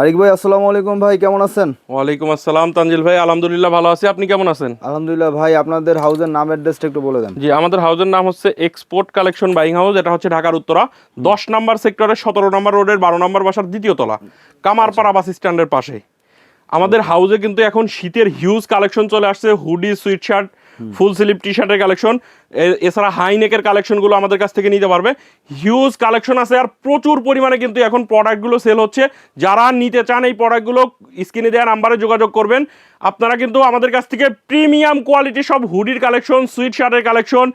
আরিক ভাই আসসালামু আলাইকুম ভাই কেমন আছেন? ওয়ালাইকুম আসসালাম তানজিল ভাই আলহামদুলিল্লাহ ভালো আছি। আপনি কেমন আছেন? আলহামদুলিল্লাহ ভাই আপনাদের হাউসের নাম অ্যাড্রেসটা একটু বলে দেন। জি আমাদের হাউসের নাম হচ্ছে এক্সপোর্ট কালেকশন বাইং হাউস এটা হচ্ছে ঢাকার উত্তরা। দশ নম্বর সেক্টরের সতেরো নম্বর রোডের বারো নম্বর বাসার দ্বিতীয় তলা কামারপাড়া বাস স্ট্যান্ডের পাশে। আমাদের হাউসে কিন্তু এখন শীতের হিউজ কালেকশন চলে আসছে hoodie sweat shirt full sleeve T শার্টের কালেকশন এছাড়া হাই নেকের কালেকশনগুলো আমাদের কাছ থেকে নিতে পারবে। হিউজ কালেকশন আছে আর প্রচুর পরিমাণে কিন্তু এখন প্রোডাক্টগুলো সেল হচ্ছে। যারা নিতে চান এই প্রোডাক্টগুলো স্ক্রিনে দেওয়া নাম্বারে যোগাযোগ করবেন। আপনারা কিন্তু আমাদের কাছ থেকে প্রিমিয়াম কোয়ালিটি সব হুডির কালেকশন সুইট শার্টের কালেকশন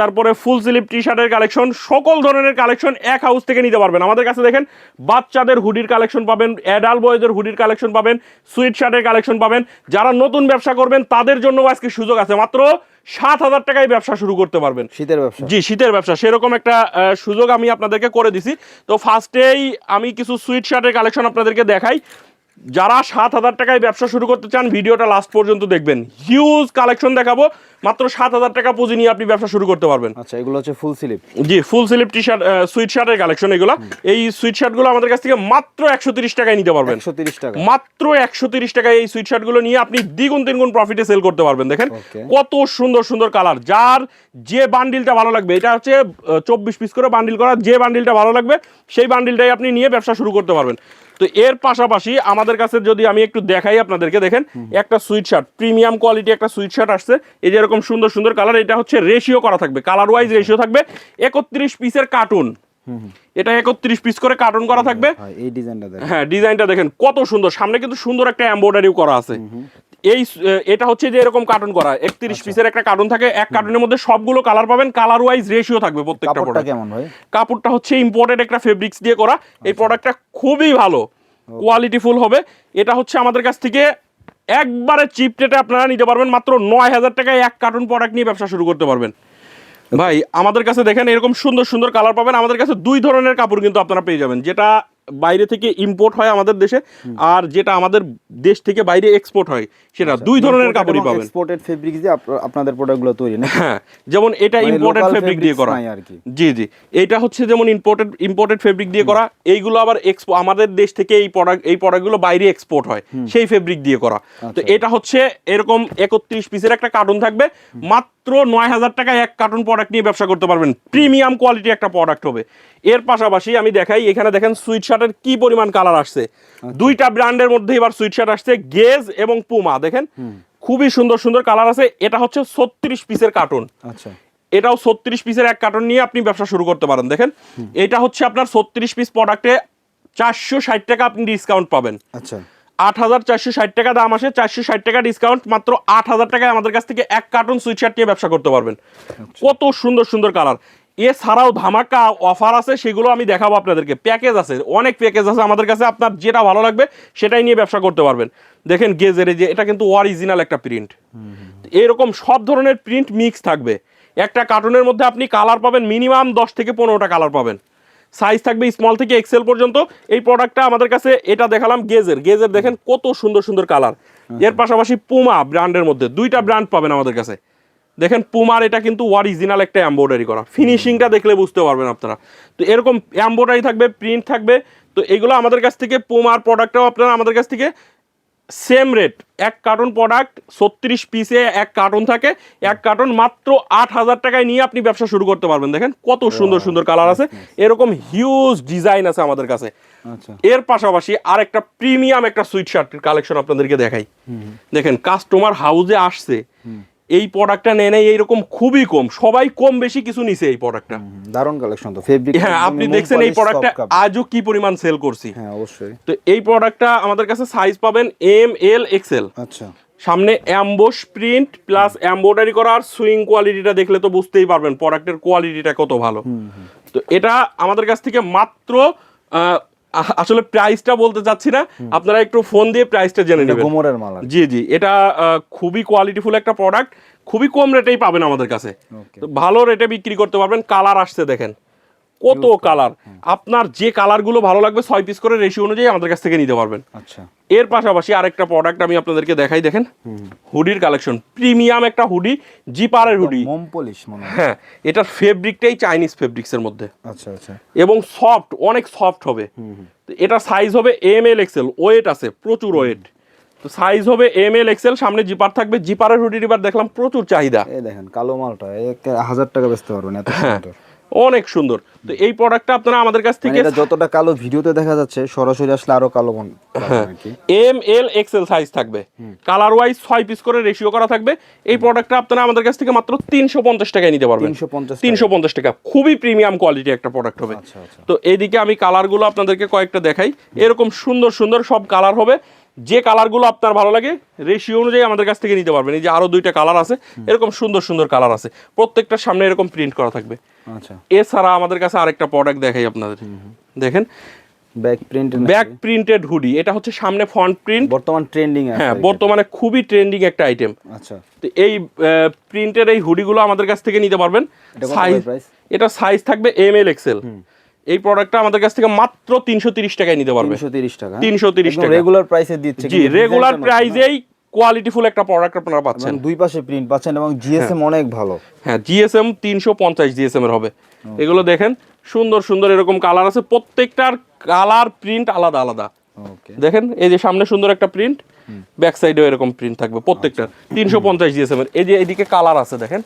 তারপরে ফুল স্লিভ টি শার্টের কালেকশন সকল ধরনের কালেকশন এক হাউস থেকে নিতে পারবেন। আমাদের কাছে দেখেন বাচ্চাদের হুডির কালেকশন পাবেন অ্যাডাল বয়েজের হুডির কালেকশন পাবেন সুইট শার্টের কালেকশন পাবেন। যারা নতুন ব্যবসা করবেন তাদের জন্য আজকে সুযোগ আছে। মাত্র সাত হাজার টাকায় ব্যবসা শুরু করতে পারবেন। শীতের ব্যবসা। জি শীতের ব্যবসা। সেরকম একটা সুযোগ আমি আপনাদেরকে করে দিছি। তো ফার্স্টেই আমি কিছু সুইট শার্টের কালেকশন আপনাদেরকে দেখাই। যারা সাত হাজার টাকায় ব্যবসা শুরু করতে চান ভিডিওটা লাস্ট পর্যন্ত দেখবেন। হিউজ কালেকশন দেখাবো মাত্র সাত হাজার টাকা পুঁজি নিয়ে আপনি ব্যবসা শুরু করতে পারবেন। আচ্ছা এগুলো হচ্ছে ফুল স্লিপ জি full sleeve T shirt sweat শার্টের কালেকশন এগুলো এই সুইট শার্টগুলো আমাদের কাছ থেকে মাত্র একশো তিরিশ টাকায় নিতে পারবেন। একশো তিরিশ টাকা। মাত্র একশো তিরিশ টাকায় এই সুইট শার্টগুলো নিয়ে আপনি দ্বিগুণ তিনগুণ প্রফিটে সেল করতে পারবেন। দেখেন কত সুন্দর সুন্দর কালার যার যে বান্ডিলটা ভালো লাগবে এটা হচ্ছে চব্বিশ পিস করে বান্ডিল করা যে বান্ডিলটা ভালো লাগবে সেই বান্ডিলটাই আপনি নিয়ে ব্যবসা শুরু করতে পারবেন। তো এর পাশাপাশি আমাদের কাছে যদি আমি একটু দেখাই আপনাদেরকে দেখেন একটা সুইট শার্ট প্রিমিয়াম কোয়ালিটি একটা সুইট শার্ট আসছে। এই যে এরকম সুন্দর সুন্দর কালার এটা হচ্ছে রেশিও করা থাকবে কালার ওয়াইজ রেশিও থাকবে একত্রিশ পিসের কার্টুন এটা একত্রিশ পিস করে কার্টুন করা থাকবে। এই ডিজাইনটা হ্যাঁ ডিজাইনটা দেখেন কত সুন্দর সামনে কিন্তু সুন্দর একটা এমব্রয়ডারিও করা আছে। এই এটা হচ্ছে যে এরকম কার্টুন করা একত্রিশ আচ্ছা। পিসের একটা কার্টুন থাকে এক কার্টুনের মধ্যে সবগুলো কালার পাবেন কালার ওয়াইজ রেশিও থাকবে প্রত্যেকটা প্রোডাক্ট কেমন ভাই? কাপড়টা হচ্ছে ইম্পোর্টেড একটা ফেব্রিক্স দিয়ে করা আচ্ছা। এই প্রোডাক্টটা খুবই ভালো কোয়ালিটিফুল হবে। এটা হচ্ছে আমাদের কাছ থেকে একবারে চিপ রেটে আপনারা নিতে পারবেন মাত্র নয় হাজার টাকায় এক কার্টুন প্রোডাক্ট নিয়ে ব্যবসা শুরু করতে পারবেন। ভাই আমাদের কাছে দেখেন এরকম সুন্দর সুন্দর কালার পাবেন আমাদের কাছে দুই ধরনের কাপড় কিন্তু আপনারা পেয়ে যাবেন যেটা বাইরে থেকে ইম্পোর্ট হয় আমাদের দেশে আর যেটা আমাদের দেশ থেকে বাইরে এক্সপোর্ট হয় সেটা দুই ধরনের কাপড়ই পাবেন। এক্সপোর্টেড ফেব্রিক্স দিয়ে আপনাদের প্রোডাক্টগুলো তৈরি না হ্যাঁ যেমন এটা মানে ইম্পোর্টেড local ফেব্রিক দিয়ে করা। আর কি। জি জি। এটা হচ্ছে যেমন ইম্পোর্টেড ইম্পোর্টেড ফেব্রিক দিয়ে করা। এইগুলো আবার এক্সপো আমাদের দেশ থেকে এই প্রোডাক্ট এই প্রোডাক্টগুলো বাইরে এক্সপোর্ট হয় সেই ফেব্রিক দিয়ে করা। তো আচ্ছা। এটা হচ্ছে এরকম একত্রিশ পিসের একটা কার্টুন থাকবে। মাত্র নয় হাজার টাকায় এক কার্টুন প্রোডাক্ট নিয়ে ব্যবসা করতে পারবেন। প্রিমিয়াম কোয়ালিটি একটা প্রোডাক্ট হবে। এর পাশাপাশি আমি দেখাই এখানে দেখেন সুইট শার্টের কি পরিমাণ কালার আসছে। আচ্ছা। দুইটা ব্র্যান্ডের মধ্যে এবার সুইট শার্ট আসছে গেজ এবং পুমা দেখেন? খুবই সুন্দর সুন্দর কালার আছে। এটা হচ্ছে ছত্রিশ পিসের কার্টুন আচ্ছা। এটাও ছত্রিশ পিসের এক কার্টুন নিয়ে আপনি ব্যবসা শুরু করতে পারেন দেখেন? এটা হচ্ছে আপনার ছত্রিশ পিস প্রোডাক্টে চারশো ষাট টাকা আপনি ডিসকাউন্ট পাবেন। আচ্ছা। আট হাজার চারশো ষাট টাকা দাম আসে চারশো ষাট টাকা ডিসকাউন্ট মাত্র আট হাজার টাকায় আমাদের কাছ থেকে এক কার্টন সুইট শার্ট নিয়ে ব্যবসা করতে পারবেন। কত সুন্দর সুন্দর কালার এছাড়াও ধামাকা অফার আছে সেগুলো আমি দেখাবো আপনাদেরকে। প্যাকেজ আছে অনেক প্যাকেজ আছে আমাদের কাছে আপনার যেটা ভালো লাগবে সেটাই নিয়ে ব্যবসা করতে পারবেন। দেখেন গেজের যে এটা কিন্তু অরিজিনাল একটা প্রিন্ট এরকম সব ধরনের প্রিন্ট মিক্স থাকবে। একটা কার্টুনের মধ্যে আপনি কালার পাবেন মিনিমাম দশ থেকে পনেরোটা কালার পাবেন। সাইজ থাকবে স্মল থেকে এক্সেল পর্যন্ত। এই প্রোডাক্টটা আমাদের কাছে এটা দেখালাম গেজের গেজের দেখেন কত সুন্দর সুন্দর কালারের পাশাপাশি পুমা ব্র্যান্ডের মধ্যে। দুইটা ব্র্যান্ড পাবেন আমাদের কাছে। দেখেন পুমার এটা কিন্তু অরিজিনাল একটা এম্ব্রয়ডারি করা। ফিনিশিংটা দেখলে বুঝতে পারবেন আপনারা। তো এরকম এম্ব্রয়ডারি থাকবে প্রিন্ট থাকবে। তো এগুলো আমাদের কাছ থেকে পুমার প্রোডাক্টটাও আপনারা আমাদের কাছ থেকে সেম রেট এক কার্টন প্রোডাক্ট ছত্রিশ পিসে এক কার্টন থাকে। এক কার্টন মাত্র আট হাজার টাকায় নিয়ে আপনি ব্যবসা শুরু করতে পারবেন। দেখেন কত সুন্দর সুন্দর কালার আছে। এরকম হিউজ ডিজাইন আছে আমাদের কাছে। আচ্ছা। এর পাশাপাশি আর একটা প্রিমিয়াম একটা সুইট শার্টের কালেকশন আপনাদেরকে দেখাই। দেখেন কাস্টমার হাউজে আসছে। এই প্রোডাক্টটা নেয় নেয় এইরকম খুবই কম। সবাই কম বেশি কিছু নিছে এই প্রোডাক্টটা দারুণ কালেকশন তো। ফেব্রিক হ্যাঁ আপনি দেখছেন এই প্রোডাক্টটা আজও কি পরিমাণ সেল করছি। হ্যাঁ অবশ্যই। তো এই প্রোডাক্টটা আমাদের কাছে সাইজ পাবেন এম এল এক্সেল আচ্ছা। সামনে অ্যাম্বোস প্রিন্ট প্লাস এমব্রয়ডারি করা আর সুইং কোয়ালিটিটা দেখলে তো বুঝতেই পারবেন প্রোডাক্টের কোয়ালিটিটা কত ভালো। তো এটা আমাদের কাছ থেকে মাত্র আসলে প্রাইসটা বলতে চাচ্ছি না। আপনারা একটু ফোন দিয়ে প্রাইসটা জেনে নেবেন। গোমরের মাল জি জি। এটা খুবই কোয়ালিটিফুল একটা প্রোডাক্ট খুবই কম রেটেই পাবেন আমাদের কাছে। তো ভালো রেটে বিক্রি করতে পারবেন। কালার আসছে দেখেন। কত কালার আপনার যে কালারগুলো ভালো লাগবে ছয় পিস করে রেশিও অনুযায়ী আমাদের কাছ থেকে নিতে পারবেন। আচ্ছা। এর পাশাপাশি আরেকটা প্রোডাক্ট আমি আপনাদেরকে দেখাই দেখেন। হুডির কালেকশন প্রিমিয়াম একটা হুডি জিপারের হুডি। মোম পলিশ মনে হ্যাঁ। এটার ফেব্রিকটাই চাইনিজ ফেব্রিক্সের মধ্যে। আচ্ছা আচ্ছা। এবং সফট অনেক সফট হবে। এটা সাইজ হবে এম এল এক্সেল ওয়েট আছে প্রচুর ওয়েট তো সাইজ হবে এম এল এক্সেল সামনে জিপার থাকবে। জিপারের হুডির এবার দেখলাম প্রচুর চাহিদা। এই দেখেন কালো মালটা এক হাজার টাকা বেচতে পারবেন এত হ্যাঁ। অনেক সুন্দর। তো এই প্রোডাক্টটা আপনারা আমাদের কাছ মানে থেকে যতটা কালো ভিডিওতে দেখা যাচ্ছে সরাসরি আসলে আরও কালো। এম এল এক্সেল সাইজ থাকবে। কালার ওয়াইজ ছয় পিস করে রেশিও করা থাকবে। এই প্রোডাক্টটা আপনারা আমাদের কাছ থেকে মাত্র তিনশো পঞ্চাশ টাকায় নিতে পারবেন। 350 তিনশো পঞ্চাশ টাকা। খুবই প্রিমিয়াম কোয়ালিটি একটা প্রোডাক্ট হবে। আচ্ছা আচ্ছা। তো এইদিকে আমি কালারগুলো আপনাদেরকে কয়েকটা দেখাই। এরকম সুন্দর সুন্দর সব কালার হবে। যে কালারগুলো আপনার ভালো লাগে রেশিও অনুযায়ী আমাদের কাছ থেকে নিতে পারবেন। এই যে আরও দুইটা কালার আছে এরকম সুন্দর সুন্দর কালার আছে। প্রত্যেকটার সামনে এরকম প্রিন্ট করা থাকবে। আচ্ছা। এছাড়া আমাদের কাছে আরেকটা প্রোডাক্ট দেখাই আপনাদের। দেখেন। Back print back printed hoodie এটা হচ্ছে সামনে ফ্রন্ট প্রিন্ট বর্তমান ট্রেন্ডিং হ্যাঁ বর্তমানে খুবই ট্রেন্ডিং একটা আইটেম আচ্ছা। তো এই প্রিন্টের এই হুডিগুলো আমাদের কাছ থেকে নিতে পারবেন। সাইজ এটা সাইজ থাকবে এম এল এক্সেল এই প্রোডাক্টটা আমাদের কাছ থেকে মাত্র তিনশো তিরিশ টাকায় নিতে পারবে। 330 টাকা। 330 টাকা। রেগুলার প্রাইসে দিচ্ছে জি রেগুলার প্রাইজেই কোয়ালিটিফুল একটা প্রোডাক্ট আপনারা পাচ্ছেন। দুই পাশে প্রিন্ট পাচ্ছেন এবং জিএসএম অনেক ভালো। হ্যাঁ জিএসএম তিনশো পঞ্চাশ জিএসএম এর হবে। এগুলো দেখেন সুন্দর সুন্দর এরকম কালার আছে। প্রত্যেকটার কালার প্রিন্ট আলাদা আলাদা। দেখেন এই যে সামনে সুন্দর একটা প্রিন্ট ব্যাক সাইডেও এরকম প্রিন্ট থাকবে প্রত্যেকটা। তিনশো পঞ্চাশ জিএসএম এর। এই যে এদিকে কালার আছে দেখেন।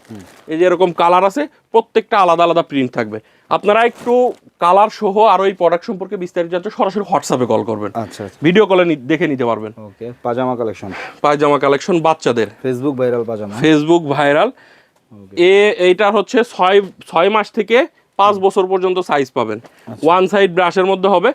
এই যে এরকম কালার আছে প্রত্যেকটা আলাদা আলাদা প্রিন্ট থাকবে। আপনারা একটু কালার সহ আর ওই প্রোডাক্ট সম্পর্কে বিস্তারিত জানতে সরাসরি হোয়াটসঅ্যাপে কল করবেন। আচ্ছা আচ্ছা। ভিডিও কলে দেখে নিতে পারবেন। ওকে পাজামা কালেকশন পায়জামা কালেকশন বাচ্চাদের। ফেসবুক ভাইরাল পাজামা ফেসবুক ভাইরাল এ এইটার হচ্ছে ছয় ছয় মাস থেকে পাঁচ বছর পর্যন্ত সাইজ পাবেন। ওয়ান সাইড ব্রাশের মধ্যে হবে।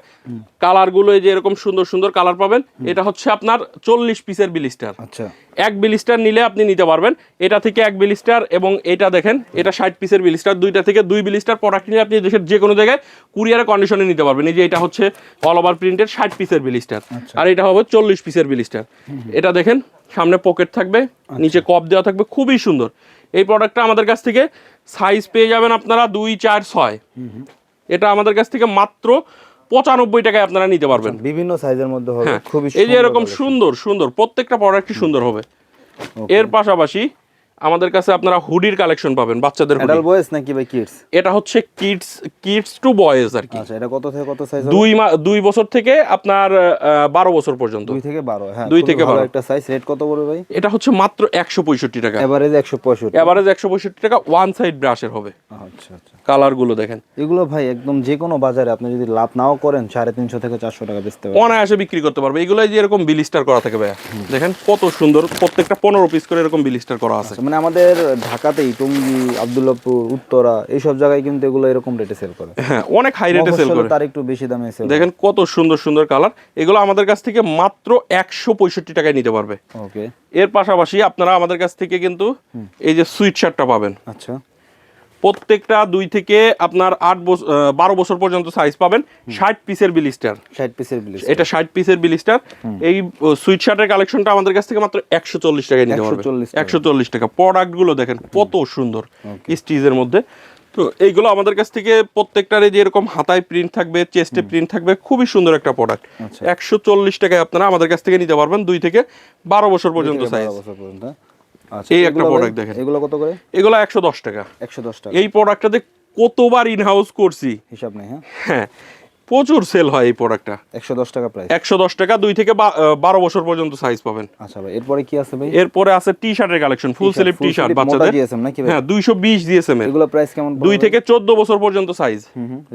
কালারগুলো এই যে এরকম সুন্দর সুন্দর কালার পাবেন। এটা হচ্ছে আপনার চল্লিশ পিসের বিলিস্টার আচ্ছা। এক বিলিস্টার নিলে আপনি নিতে পারবেন। এটা থেকে এক বিলিস্টার এবং এটা দেখেন এটা ষাট পিসের বিলিস্টার দুইটা থেকে দুই বিলিস্টার প্রোডাক্ট নিলে আপনি দেশের যে কোনো জায়গায় কুরিয়ারে কন্ডিশনে নিতে পারবেন। এই যে এটা হচ্ছে অল ওভার প্রিন্টের ষাট পিসের বিলিস্টার আর এটা হবে চল্লিশ পিসের বিলিস্টার এটা দেখেন সামনে পকেট থাকবে নিচে কপ দেওয়া থাকবে। খুবই সুন্দর। এই প্রোডাক্টটা আমাদের কাছ থেকে সাইজ পেয়ে যাবেন আপনারা দুই চার ছয়। এটা আমাদের কাছ থেকে মাত্র পঁচানব্বই টাকায় আপনারা নিতে পারবেন। বিভিন্ন সাইজের মধ্যে হবে হ্যাঁ খুবই এই যে এরকম সুন্দর সুন্দর প্রত্যেকটা প্রোডাক্টই সুন্দর হবে। এর পাশাপাশি আমাদের কাছে আপনারা হুডির কালেকশন পাবেন বাচ্চাদের হুডি। বয়েস নাকি ভাই কিডস এটা হচ্ছে কিডস কিডস টু বয়েজ আর কি। আচ্ছা এটা কত থেকে কত সাইজ দুই দুই বছর থেকে আপনার আহ, বারো বছর পর্যন্ত। দুই থেকে বারো হ্যাঁ দুই থেকে 12 একটা সাইজ রেট কত পড়বে ভাই? এটা হচ্ছে মাত্র একশো পঁয়ষট্টি টাকা। এভারেজ একশো পঁয়ষট্টি। এভারেজ একশো পঁয়ষট্টি টাকা ওয়ান সাইড ব্রাশের হবে। আচ্ছা আচ্ছা। কালারগুলো দেখেন। এগুলো ভাই একদম যে কোনো বাজারে আপনি যদি লাভ নাও করেন সাড়ে তিনশো থেকে চারশো টাকা বেচতে পারেন অনায়াসে বিক্রি করতে পারবে। এগুলো যে এরকম বিলিস্টার করা থাকে ভাইয়া। দেখেন কত সুন্দর প্রত্যেকটা পনেরো পিস করে এরকম বিলিস্টার করা আছে। মানে আমাদের ঢাকাতেই টঙ্গি আবদুল্লাপুর উত্তরা এইসব জায়গায় কিন্তু এগুলো এরকম রেটে সেল করে। হ্যাঁ অনেক হাই রেটে সেল করে। তার একটু বেশি দামে সেল দেখেন কত সুন্দর সুন্দর কালার এগুলো আমাদের কাছ থেকে মাত্র একশো পঁয়ষট্টি টাকায় নিতে পারবে। ওকে এর পাশাপাশি আপনারা আমাদের কাছ থেকে কিন্তু এই যে সুইট শার্টটা পাবেন। আচ্ছা। প্রত্যেকটা দুই থেকে আপনার আট বছর বারো বছর পর্যন্ত সাইজ পাবেন। ষাট পিসের বিলিস্টার ষাট পিসের বিলিশ এটা ষাট পিসের বিলিস্টার এই সুইট শার্টের কালেকশনটা আমাদের কাছ থেকে মাত্র একশো চল্লিশ টাকায় নিতে পারবে। একশো চল্লিশ টাকা। প্রোডাক্টগুলো দেখেন কত সুন্দর স্টিজের মধ্যে। তো এইগুলো আমাদের কাছ থেকে প্রত্যেকটারে যে এরকম হাতায় প্রিন্ট থাকবে চেস্টে প্রিন্ট থাকবে খুবই সুন্দর একটা প্রোডাক্ট আচ্ছা। একশো চল্লিশ টাকায় আপনারা আমাদের কাছ থেকে নিতে পারবেন দুই থেকে বারো বছর পর্যন্ত সাইজ বছর পর্যন্ত। এই একটা প্রোডাক্ট দেখেন। এগুলো কত করে? এগুলো একশো দশ টাকা। একশো দশ টাকা। এই প্রোডাক্টটাতে কতবার ইন হাউস করছি? হিসাব নেই হ্যাঁ? হ্যাঁ প্রচুর সেল হয় এই প্রোডাক্টটা একশো দশ টাকা প্রাইস একশো দশ টাকা দুই থেকে বারো বছর পর্যন্ত সাইজ পাবেন। আচ্ছা ভাই এরপরে কি আছে ভাই? এরপরে আছে টি শার্টের collection full sleeve T shirt বাচ্চাদের। GSM নাকি ভাই? হ্যাঁ দুইশো বিশ এর। এগুলো প্রাইস কেমন দুই থেকে চোদ্দ বছর পর্যন্ত সাইজ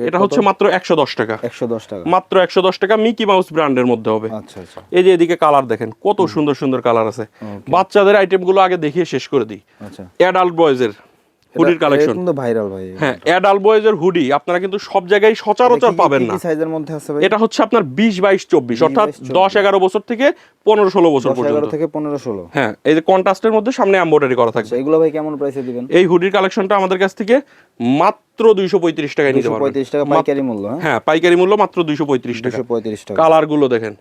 এটা হচ্ছে মাত্র একশো দশ টাকা। একশো দশ টাকা। মাত্র একশো দশ টাকা মিকি মাউস ব্র্যান্ডের মধ্যে হবে। আচ্ছা আচ্ছা। এই যে এদিকে কালার দেখেন কত সুন্দর সুন্দর কালার আছে। বাচ্চাদের আইটেমগুলো আগে দেখিয়ে শেষ করে দিই। আচ্ছা। অ্যাডাল্ট বয়েজের হুডির কালেকশন কিন্তু ভাইরাল ভাই হ্যাঁ অ্যাডাল্ট বয়েজের হুডি আপনারা কিন্তু সব জায়গায় সচরাচর পাবেন না। সাইজের মধ্যে আছে ভাই? এটা হচ্ছে আপনার বিশ বাইশ চব্বিশ অর্থাৎ 22, দশ এগারো বছর থেকে পনেরো ষোলো বছর পর্যন্ত। এগারো থেকে পনেরো ষোলো। হ্যাঁ এই যে কন্ট্রাস্টের মধ্যে সামনে এম্বয়ডারি করা থাকবে। আচ্ছা এগুলো ভাই কেমন প্রাইসে দিবেন? এই হুডির কালেকশনটা আমাদের কাছ থেকে মাত্র দুইশো পঁয়ত্রিশ টাকায় নিতে পারবেন। টাকা পাইকারি মূল্য হ্যাঁ? হ্যাঁ পাইকারি মূল্য মাত্র দুইশো পঁয়ত্রিশ টাকা। দুশো পঁয়ত্রিশ টাকা। কালারগুলো দেখেন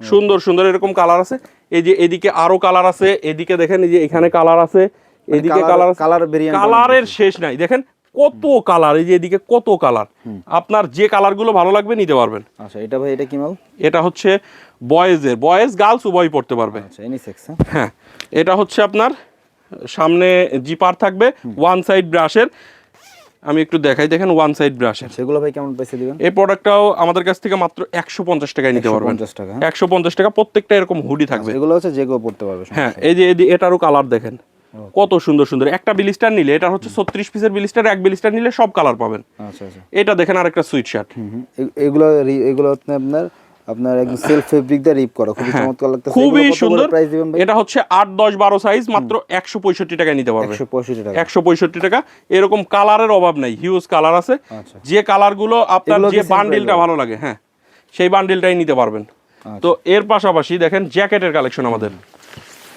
সুন্দর সুন্দর এরকম কালার আছে। এই যে এদিকে আরও কালার আছে এদিকে দেখেন এই যে এখানে কালার আছে। এদিকে কালার কালার ভেরিয়েন্ট কালারের শেষ নাই। দেখেন কত কালার এই যে এদিকে কত কালার আপনার যে কালারগুলো ভালো লাগবে নিতে পারবেন। আচ্ছা এটা ভাই এটা কি মাল? এটা হচ্ছে বয়েজের। বয়েজ গার্লস উভয় পড়তে পারবে। আচ্ছা হ্যাঁ? হ্যাঁ এটা হচ্ছে আপনার সামনে জিপার থাকবে ওয়ান সাইড ব্রাশের আমি একটু দেখাই দেখেন ওয়ান সাইড ব্রাশের সেগুলো ভাই কেমন পয়সা দিবেন? এই প্রোডাক্টটাও আমাদের কাছ থেকে মাত্র একশো পঞ্চাশ টাকায় নিতে পারবেন। টাকা হ্যাঁ? একশো পঞ্চাশ টাকা প্রত্যেকটা এরকম হুডি থাকবে। এগুলো হচ্ছে যে কেউ পড়তে পারবে হ্যাঁ এই যে এটারও কালার দেখেন। কত সুন্দর সুন্দর। একটা বিলিস্টার নিলে এটা হচ্ছে ছত্রিশ পিসের বিলিস্টার এক বিলিস্টার নিলে সব কালার পাবেন। আচ্ছা আচ্ছা। এটা দেখেন আরেকটা সুইট শার্ট এগুলো এগুলো হচ্ছে আপনার আপনার একদম সেলফ ফেব্রিক দিয়ে রিপ করা। খুবই চমৎকার লাগতেছে। হ্যাঁ। খুবই সুন্দর। প্রাইস দিবেন ভাই? এটা হচ্ছে আট দশ বারো সাইজ মাত্র একশো পঁয়ষট্টি টাকায় নিতে পারবে। একশো পঁয়ষট্টি টাকা। একশো পঁয়ষট্টি টাকা। এরকম কালারের অভাব নাই। হিউজ কালার আছে। আচ্ছা। যে কালারগুলো আপনার যে বান্ডিলটা ভালো লাগে হ্যাঁ। সেই বান্ডিলটাই নিতে পারবেন। তো এর পাশাপাশি দেখেন জ্যাকেটের কালেকশন আমাদের।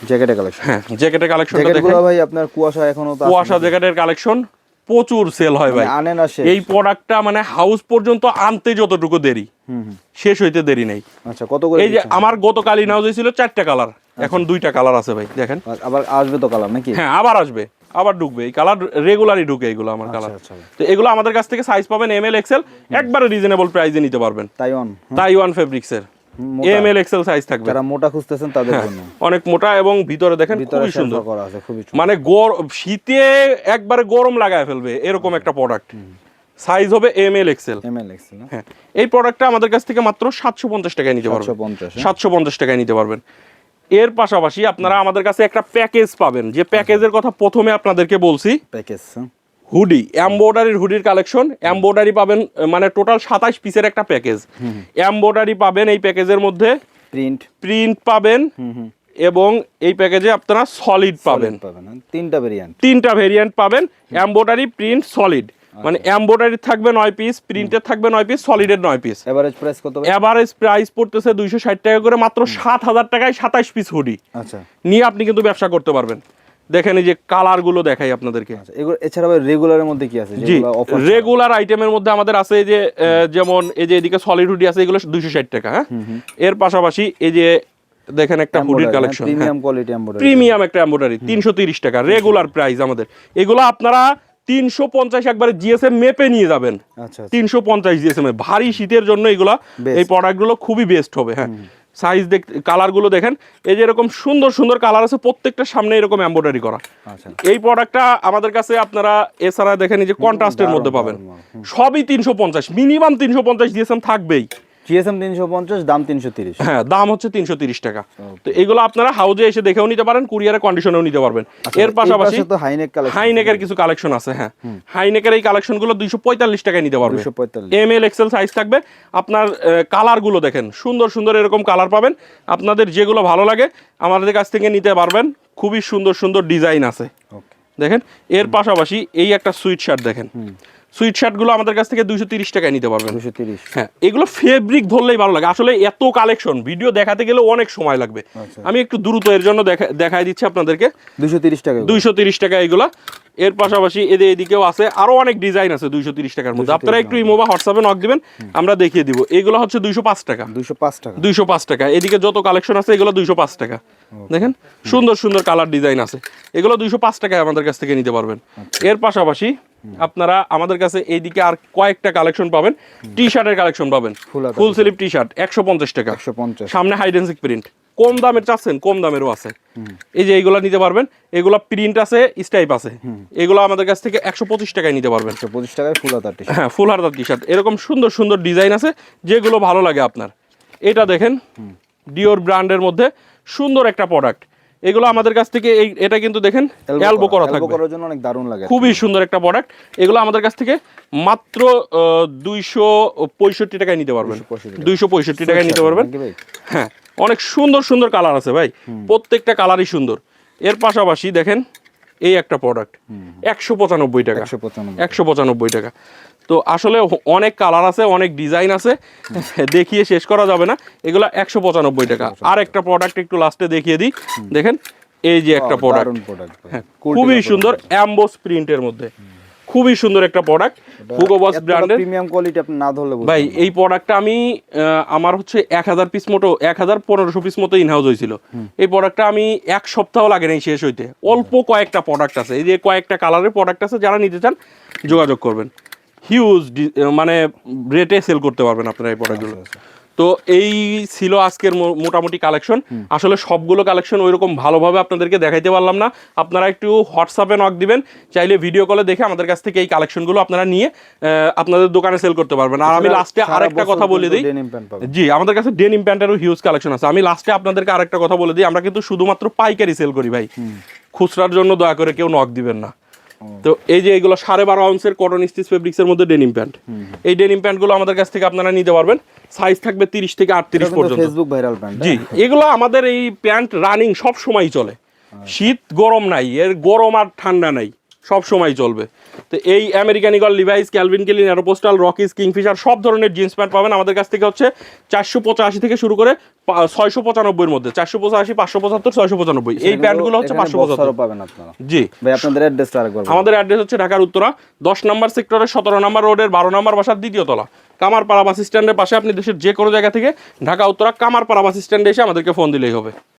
জ্যাকেটের কালেকশন হ্যাঁ জ্যাকেটের জ্যাকেটগুলো ভাই আপনার কুয়াশা এখনও কুয়াশা জ্যাকেটের কালেকশন প্রচুর সেল হয় ভাই। মানে আনে না শেষ। এই প্রোডাক্টটা মানে হাউস পর্যন্ত আনতে যতটুকু দেরি শেষ হইতে দেরি নেই। আচ্ছা কত করে এই যে আমার গতকাল ইনাউজ ছিল চারটা কালার এখন দুইটা কালার আছে ভাই দেখেন। আবার আসবে তো কালার নাকি? হ্যাঁ আবার আসবে আবার ঢুকবে। এই কালার রেগুলারই ঢুকে এগুলো আমার কালার আচ্ছা। তো এগুলো আমাদের কাছ থেকে সাইজ পাবেন এম এল এক্সেল একবারে রিজনেবল প্রাইসে নিতে পারবেন। তাইওয়ান তাইওয়ান ফেব্রিক্সের। এম এল এক্সেল সাইজ থাকবে। যারা মোটা খুঁজতেছেন তাদের জন্য। অনেক মোটা এবং ভিতরে দেখেন খুবই সুন্দর। করা আছে খুবই মানে শীতে একবারে গরম লাগায় ফেলবে এরকম একটা প্রোডাক্ট সাইজ হবে M L XL ML XL না? হ্যাঁ। এই প্রোডাক্টটা আমাদের কাছ থেকে মাত্র সাতশো পঞ্চাশ টাকায় নিতে পারবেন। 750 হ্যাঁ? সাতশো পঞ্চাশ টাকায় নিতে পারবেন। এর পাশাপাশি আপনারা আমাদের কাছে একটা প্যাকেজ পাবেন। যে প্যাকেজের কথা প্রথমে আপনাদেরকে বলছি। প্যাকেজ হুডি এমব্রয়ডারির হুডির কালেকশন। এমব্রয়ডারি পাবেন মানে টোটাল সাতাশ পিসের একটা প্যাকেজ এমব্রয়ডারি পাবেন এই প্যাকেজের মধ্যে। প্রিন্ট প্রিন্ট পাবেন এবং এই প্যাকেজে আপনারা সলিড পাবেন। হ্যাঁ? তিনটা ভেরিয়েন্ট তিনটা ভেরিয়েন্ট পাবেন। এমব্রয়ডারি প্রিন্ট সলিড মানে এমব্রয়ডারি থাকবে নয় পিস প্রিন্টের থাকবে নয় পিস সলিডের নয় পিস এভারেজ প্রাইস কত এভারেজ প্রাইস পড়তেছে দুইশো ষাট টাকা করে মাত্র সাত হাজার টাকায় সাতাশ পিস হুডি। আচ্ছা। নিয়ে আপনি কিন্তু ব্যবসা করতে পারবেন। দেখেন এই যে কালারগুলো দেখাই আপনাদেরকে। আচ্ছা এগুলো এছাড়া রেগুলারের মধ্যে কি আছে জি রেগুলার আইটেমের মধ্যে আমাদের আছে এই যে যেমন এই যে এদিকে সলিড হুডি আছে এগুলো দুইশো ষাট টাকা হ্যাঁ? এর পাশাপাশি এই যে দেখেন একটা হুডির collection premium quality embroidery premium একটা তিনশো তিরিশ টাকা রেগুলার প্রাইস আমাদের। এগুলো আপনারা তিনশো পঞ্চাশ একবারে জিএসএম মেপে নিয়ে যাবেন। আচ্ছা আচ্ছা। তিনশো পঞ্চাশ জিএসএম ভারী শীতের জন্য এগুলা. এই প্রোডাক্টগুলো খুবই বেস্ট হবে হ্যাঁ? সাইজ দেখ কালারগুলো দেখেন। এই যে এরকম সুন্দর সুন্দর কালার আছে প্রত্যেকটা সামনে এরকম এম্ব্রয়ডারি করা। আচ্ছা। এই প্রোডাক্টটা আমাদের কাছে আপনারা এছাড়া দেখেন এই যে কন্ট্রাস্টের মধ্যে পাবেন। সবই তিনশো পঞ্চাশ মিনিমাম তিনশো পঞ্চাশ দিয়েছেন থাকবেই। জিএসএম তিনশো পঞ্চাশ দাম তিনশো তিরিশ। হ্যাঁ দাম হচ্ছে তিনশো তিরিশ টাকা। তো এগুলো আপনারা হাউজে এসে দেখেও নিতে পারেন কুরিয়ারে কন্ডিশনেও নিতে পারবেন। এর পাশাপাশি তো হাইনেক হাইনেকের কিছু কালেকশন আছে হ্যাঁ। হাইনেকের এই কালেকশনগুলো দুইশো পঁয়তাল্লিশ টাকায় নিতে পারবে দুশো পঁয়তাল্লিশ। এম এল এক্সেল সাইজ থাকবে। আপনার কালারগুলো দেখেন সুন্দর সুন্দর এরকম কালার পাবেন। আপনাদের যেগুলো ভালো লাগে আমাদের কাছ থেকে নিতে পারবেন। খুবই সুন্দর সুন্দর ডিজাইন আছে। দেখেন এর পাশাপাশি এই একটা সুইট শার্ট দেখেন সুইট শার্টগুলো আমাদের কাছ থেকে দুইশো তিরিশ টাকায় নিতে পারবেন। দুশো তিরিশ। হ্যাঁ এগুলো ফেব্রিক ধরলেই ভালো লাগে। আসলে এত কালেকশন ভিডিও দেখাতে গেলে অনেক সময় লাগবে। আচ্ছা। আমি একটু দ্রুত এর জন্য দেখা দেখাই দিচ্ছি আপনাদেরকে। দুশো তিরিশ টাকা দুইশো তিরিশ টাকা এগুলা। এর পাশাপাশি এদের এদিকেও আছে। আরও অনেক ডিজাইন আছে দুইশো তিরিশ টাকার মধ্যে। আপনারা একটু ইমো বা হোয়াটসঅ্যাপে নক দিবেন আমরা দেখিয়ে দিব। এগুলো হচ্ছে দুইশো পাঁচ টাকা। দুশো পাঁচ টাকা। দুইশো পাঁচ টাকা। এদিকে যত কালেকশন আছে এগুলো দুইশো পাঁচ টাকা। দেখেন সুন্দর সুন্দর কালার ডিজাইন আছে। এগুলো দুইশো পাঁচ টাকায় আমাদের কাছ থেকে নিতে পারবেন। এর পাশাপাশি আপনারা আমাদের কাছে এইদিকে আর কয়েকটা কালেকশন পাবেন। টি শার্টের কালেকশন পাবেন। ফুল স্লিভ টি শার্ট একশো পঞ্চাশ টাকা। একশো পঞ্চাশ। সামনে হাইডেন্সিক প্রিন্ট কম দামের চাচ্ছেন কম দামেরও আছে। এই যে এইগুলা নিতে পারবেন এগুলা প্রিন্ট আছে স্টাইপ আছে। এগুলো আমাদের কাছ থেকে একশো পঁচিশ টাকায় নিতে পারবেন। পঁচিশ টাকায় ফুল হাতার টি হ্যাঁ ফুল হারদার টি শার্ট এরকম সুন্দর সুন্দর ডিজাইন আছে যেগুলো ভালো লাগে আপনার। এটা দেখেন ডিওর ব্র্যান্ডের মধ্যে সুন্দর একটা প্রোডাক্ট এগুলো আমাদের কাছ থেকে এই এটা কিন্তু দেখেন এলবো করা। থাকবে। করার জন্য অনেক দারুণ লাগে খুবই সুন্দর একটা প্রোডাক্ট এগুলো আমাদের কাছ থেকে মাত্র দুইশো পঁয়ষট্টি টাকায় নিতে পারবেন। 265 দুইশো পঁয়ষট্টি টাকায় নিতে পারবেন। হ্যাঁ অনেক সুন্দর সুন্দর কালার আছে ভাই। প্রত্যেকটা কালারই সুন্দর। এর পাশাপাশি দেখেন এই একটা প্রোডাক্ট একশো পঁচানব্বই টাকা। একশো পঁচানব্বই। একশো পঁচানব্বই টাকা। তো আসলে অনেক কালার আছে অনেক ডিজাইন আছে। দেখিয়ে শেষ করা যাবে না। এগুলো একশো পঁচানব্বই টাকা। আর একটা প্রোডাক্ট একটু লাস্টে দেখিয়ে দিই। দেখেন এই যে একটা প্রোডাক্ট হ্যাঁ, খুবই সুন্দর অ্যাম্বোস প্রিন্টের মধ্যে। খুবই সুন্দর একটা প্রোডাক্ট হুগো বস ব্র্যান্ডের প্রিমিয়াম কোয়ালিটি আপনি না ধরলে বুঝবেন ভাই এই প্রোডাক্টটা আমি আমার হচ্ছে এক হাজার পিস মতো এক হাজার পনেরোশো পিস মতো ইনহাউস হয়েছিল। এই প্রোডাক্টটা আমি এক সপ্তাহ লাগে নাই শেষ হইতে। অল্প কয়েকটা প্রোডাক্ট আছে। এই যে কয়েকটা কালারের প্রোডাক্ট আছে যারা নিতে চান যোগাযোগ করবেন। হিউজ মানে রেটে সেল করতে পারবেন আপনারা এই প্রোডাক্টগুলো আচ্ছা, তো এই ছিল আজকের মোটামুটি কালেকশন আসলে সবগুলো কালেকশন ওইরকম ভালোভাবে আপনাদেরকে দেখাইতে পারলাম না। আপনারা একটু হোয়াটসঅ্যাপে নক দিবেন চাইলে ভিডিও কলে দেখে আমাদের কাছ থেকে এই কালেকশনগুলো আপনারা নিয়ে আপনাদের দোকানে সেল করতে পারবেন। আর আমি লাস্টে আরেকটা কথা বলে দিই। জি আমাদের কাছে ডেনিম প্যান্টেরও হিউজ কালেকশন আছে। আমি লাস্টে আপনাদেরকে আরেকটা কথা বলে দিই। আমরা কিন্তু শুধুমাত্র পাইকারি সেল করি ভাই। খুচরার জন্য দয়া করে কেউ নক দিবেন না। তো এই যে এগুলো সাড়ে বারো আউন্সের কটন স্টিচ ফেব্রিক্সের মধ্যে ডেনিম প্যান্ট এই ডেনিম প্যান্টগুলো আমাদের কাছ থেকে আপনারা নিতে পারবেন। সাইজ থাকবে তিরিশ থেকে আটত্রিশ পর্যন্ত। ফেসবুক ভাইরাল প্যান্ট জি এগুলো আমাদের এই প্যান্ট রানিং সব সময় চলে শীত গরম নাই এর গরম আর ঠান্ডা নাই সব সময় চলবে। তো এই American Eagle Levi's Calvin Klein Aeropostale Rockies Kingfisher সব ধরনের জিন্স প্যান্ট পাবেন। আমাদের কাছ থেকে হচ্ছে চারশো পঁচাশি থেকে শুরু করে ছয়শো পঁচানব্বইয়ের মধ্যে। চারশো পঁচাশি পাঁচশো পঁচাত্তর ছয়শো পঁচানব্বই। এই প্যান্টগুলো হচ্ছে পাঁচশো পঁচাত্তর। পাবেন আপনারা। জি। ভাই আপনাদের অ্যাড্রেসটা আরেকবার আমাদের অ্যাড্রেস হচ্ছে ঢাকার উত্তরা দশ নম্বর সেক্টরের সতেরো নম্বর রোডের বারো নম্বর বাসার দ্বিতীয় তলা। কামারপাড়া বাস স্ট্যান্ডের পাশে আপনি দেশের যে কোনো জায়গা থেকে ঢাকা উত্তরা কামারপাড়া বাস স্ট্যান্ডে এসে আমাদেরকে ফোন দিলেই হবে।